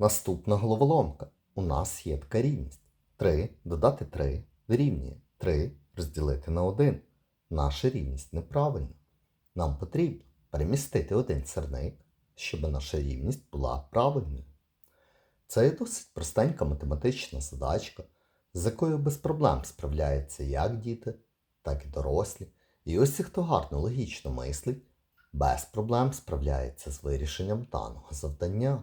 Наступна головоломка. У нас є така рівність. 3 додати 3 дорівнює 3 розділити на 1. Наша рівність неправильна. Нам потрібно перемістити один сірник, щоб наша рівність була правильною. Це є досить простенька математична задачка, з якою без проблем справляються як діти, так і дорослі. І ось хто гарно логічно мислить, без проблем справляється з вирішенням даного завдання.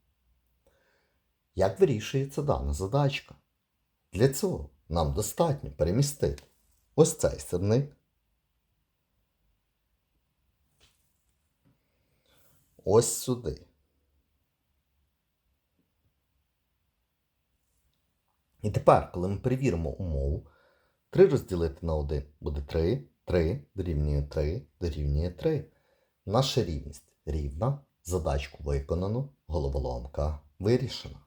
Як вирішується дана задачка? Для цього нам достатньо перемістити ось цей сирник, ось сюди. І тепер, коли ми перевіримо умову, 3 розділити на 1 буде 3, 3 дорівнює 3 дорівнює 3. Наша рівність рівна, задачку виконано, головоломка вирішена.